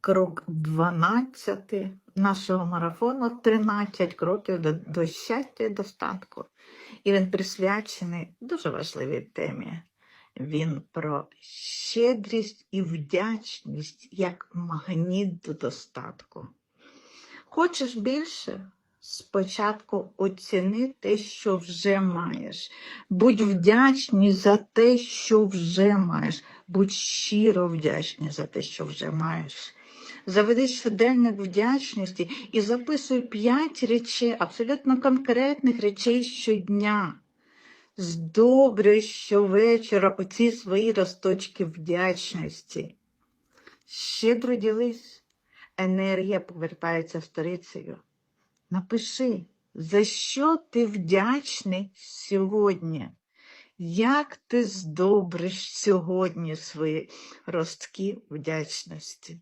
крок 12 нашого марафону 13 кроків до, до щастя і достатку. І він присвячений дуже важливій темі. Він про щедрість і вдячність як магніт до достатку. Хочеш більше? Спочатку оціни те, що вже маєш. Будь вдячний за те, що вже маєш. Будь щиро вдячний за те, що вже маєш. Заведи щоденник вдячності і записуй п'ять речей, абсолютно конкретних речей щодня. Здобрюй щовечора оці свої росточки вдячності. Щедро ділись, енергія повертається сторицею. Напиши, за що ти вдячний сьогодні? Як ти здобриш сьогодні свої ростки вдячності?